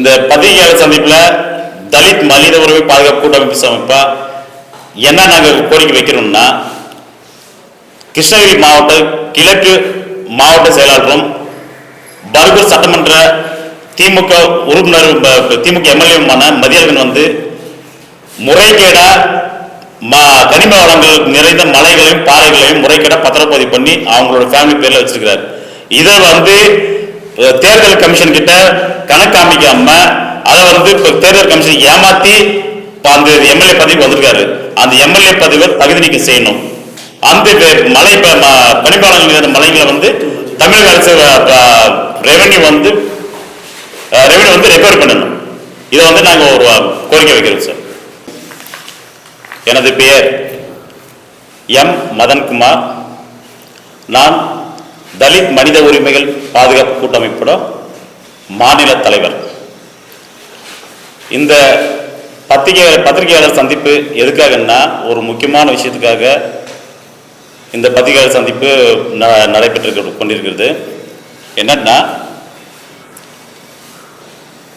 இந்த பத்திரிகையாளர் சந்திப்புல தலித் மனித உரிமை பாதுகாப்பு கூட்டமைப்பு சமைப்பா என்ன நாங்கள் கோரிக்கை வைக்கிறோம்னா கிருஷ்ணகிரி மாவட்ட கிழக்கு மாவட்ட செயலாளரும் பர்கூர் சட்டமன்ற திமுக உறுப்பினர் திமுக எம்எல்ஏமான மதியழகன் வந்து முறைகேடா மா கனிம வளங்கள் நிறைந்த மலைகளையும் பாறைகளையும் முறைகேடா பத்திரப்பதிவு பண்ணி அவங்களோட ஃபேமிலி பேர்ல வச்சிருக்கிறார். இதை வந்து தேர்தல் கமிஷன் கிட்ட கணக்கு காமிக்காம அதை வந்து தேர்தல் கமிஷன் ஏமாத்தி அந்த எம்எல்ஏ பதவிக்கு வந்திருக்காரு. அந்த எம்எல்ஏ பதவியை தகுதி நீக்கம் செய்யணும். அந்த மலை ப- மலைகளை வந்து தமிழக அரசு ரெவென்யூ வந்து ரெவென்யூ வந்து ரெக்கவர் பண்ணணும். இதை வந்து நாங்கள் ஒரு கோரிக்கை வைக்கிறோம் சார் எனது பெயர் எம். மதன்குமார். நான் தலித் மனித உரிமைகள் பாதுகாப்பு கூட்டமைப்போட மாநில தலைவர். இந்த பத்திரிகை பத்திரிகையாளர் சந்திப்பு எதுக்காகன்னா ஒரு முக்கியமான விஷயத்துக்காக இந்த பத்திரிகையாளர் சந்திப்பு ந- நடைபெற்று கொண்டிருக்கிறது. என்னன்னா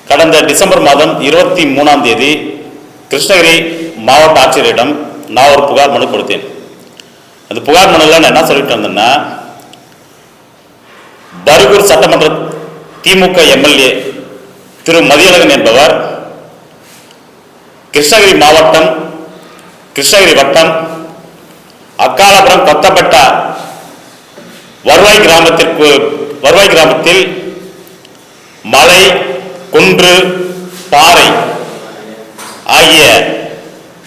கடந்த டிசம்பர் மாதம் இருபத்தி மூணாம் தேதி கிருஷ்ணகிரி மாவட்ட ஆட்சியரிடம் நான் ஒரு புகார் மனு கொடுத்தேன். அந்த புகார் மனுல நான் என்ன சொல்லிட்டு வந்தேன்னா சட்டமன்ற திமுக எம்எல்ஏ திரு மதியழகன் என்பவர் கிருஷ்ணகிரி மாவட்டம் கிருஷ்ணகிரி வட்டம் அக்காலபுரம் கொத்தப்பட்ட வருவாய் கிராமத்திற்கு வருவாய் கிராமத்தில் மலை குன்று பாறை ஆகிய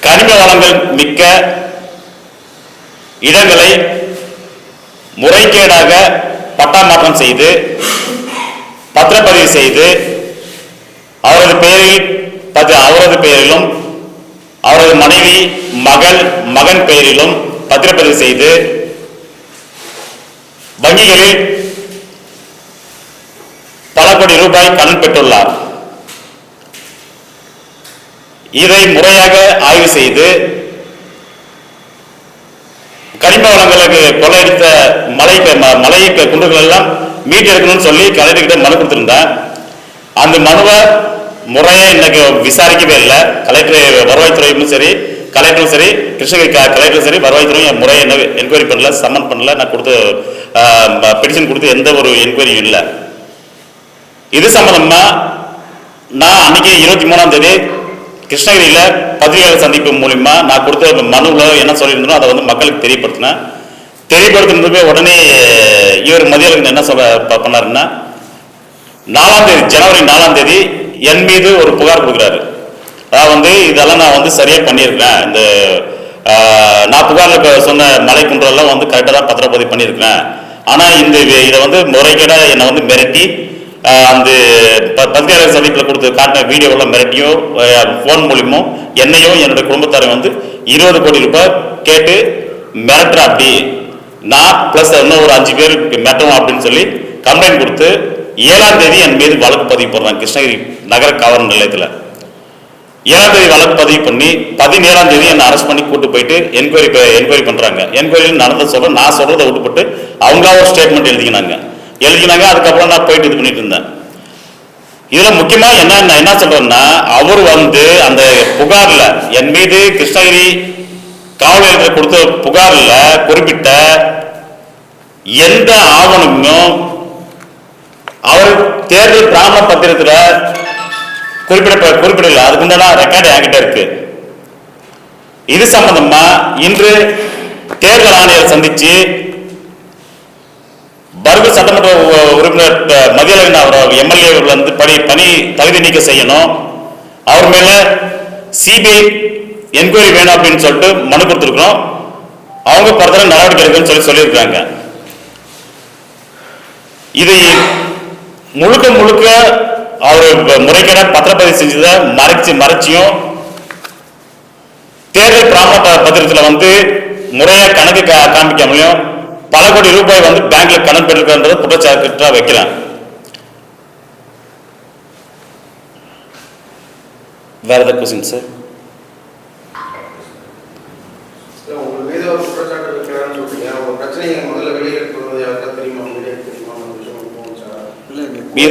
கனிம வளங்கள் மிக்க இடங்களை முறைகேடாக பட்டா மாற்றம் செய்து பத்திரப்பதிவு செய்து அவரது பெயரில் பதி- அவரது பெயரிலும் அவரது மனைவி மகள் மகன் பெயரிலும் பத்திரப்பதிவு செய்து வங்கிகளில் பல கோடி ரூபாய் கடன் பெற்றுள்ளார். இதை முறையாக ஆய்வு செய்து கனிம வளங்களுக்கு கொள்ளையடித்த மலை ம- மலை குன்றுகள் எல்லாம் மீட்டெடுக்கணும்னு சொல்லி கலெக்டர்கிட்ட மனு கொடுத்துருந்தேன். அந்த மனுவை முறையாக இன்னைக்கு விசாரிக்கவே இல்லை. கலெக்டர் வருவாய்த்துறையும் சரி கலெக்டரும் சரி கிருஷ்ணகிரி கலெக்டரும் சரி வருவாய்த்துறையும் முறையை என்ன என்கொயரி பண்ணல சம்மன் பண்ணல. நான் கொடுத்து பெட்டிஷன் கொடுத்து எந்த ஒரு என்கொயரியும் இல்லை. இது சம்பந்தமாக நான் அன்னைக்கு இருபத்தி மூணாம் தேதி கிருஷ்ணகிரியில் பத்திரிகையாளர் சந்திப்பு மூலிமா நான் கொடுத்த மனுவில் என்ன சொல்லியிருந்தனோ அதை வந்து மக்களுக்கு தெரியப்படுத்தினேன். தெரியப்படுத்தினதுமே உடனே இவர் மதியழகன் என்ன சொல்ல பண்ணாருன்னா நாலாம் தேதி ஜனவரி நாலாம் தேதி என் மீது ஒரு புகார் கொடுக்குறாரு. அதாவது வந்து இதெல்லாம் நான் வந்து சரியாக பண்ணியிருக்கேன். இந்த நான் புகாரில் சொன்ன மலை குன்றெல்லாம் வந்து கரெக்டாக தான் பத்திரப்பதிவு பண்ணியிருக்கேன். ஆனால் இந்த இதை வந்து முறைகேடாக என்னை வந்து மிரட்டி அந்த ப- பத்திரிகையாளர் சந்திப்பில் கொடுத்து காட்டின வீடியோவில் மிரட்டியோ ஃபோன் மூலியமோ என்னையும் என்னுடைய குடும்பத்தாரை வந்து இருபது கோடி ரூபாய் கேட்டு மிரட்டுற அப்படி நான் ப்ளஸ் இன்னும் ஒரு அஞ்சு பேர் மிரட்டணும் அப்படின்னு சொல்லி கம்ப்ளைண்ட் கொடுத்து ஏழாம் தேதி என் மீது வழக்கு பதிவு பண்ணுறாங்க கிருஷ்ணகிரி நகர காவல் நிலையத்தில். ஏழாம் தேதி வழக்கு பதிவு பண்ணி பதினேழாம் தேதி என்னை அரெஸ்ட் பண்ணி கூட்டு போயிட்டு என்கொயரி என்கொயரி பண்ணுறாங்க என்கொயரியில் நடந்த சொல்ல நான் சொல்றதை விட்டுப்பட்டு அவங்களா ஒரு ஸ்டேட்மெண்ட் எழுதிக்கினாங்க. எழுதினாங்க அதுக்கப்புறம் நான் போயிட்டு இது பண்ணிட்டு இருந்தேன். இதுல முக்கியமா என்ன நான் என்ன சொல்றேன்னா அவர் வந்து அந்த புகார்ல என் மீது கிருஷ்ணகிரி காவல் நிலையத்தில் கொடுத்த புகார்ல குறிப்பிட்ட எந்த ஆவணமும் அவர் தேர்தல் பிராமண பத்திரத்தில் குறிப்பிட குறிப்பிடல. அதுக்குண்டான ரெக்கார்டு என்கிட்ட இருக்கு. இது சம்பந்தமா இன்று தேர்தல் ஆணையர் சந்திச்சு சட்டமன்ற உ- உறுப்பினர் அஹ், மதியழகன் அவர் எம்எல்ஏ வந்து பணி பணி தகுதி நீக்கம் செய்யணும். அவர் மேல சிபிஐ என்கொயரி வேணும் அப்படின்னு சொல்லிட்டு மனு கொடுத்துருக்கோம் அவங்க பரதர நடவடிக்கை எடுக்கணும்னு சொல்லி சொல்லியிருக்காங்க. இதை முழுக்க முழுக்க அவர் முறைகேட பத்திரப்பதிவு செஞ்சதை மறைச்சு மறைச்சியும் தேர்தல் பிராம ப- வந்து முறையாக கணக்கு கா- காமிக்காமலையும் பல கோடி ரூபாய் வந்து பேங்க்ல கடன் பெற்றிருக்கின்றது குற்றச்சாட்டு வைக்கிறேன். வேற ஏதாவது கொஸ்டின் சார் இல்ல, உங்க மீது ஒரு குற்றச்சாட்டு இருக்கிறான்னு சொல்றீங்க. உங்கள் பிரச்சனையை முதல்ல வெளியே கொண்டு வந்து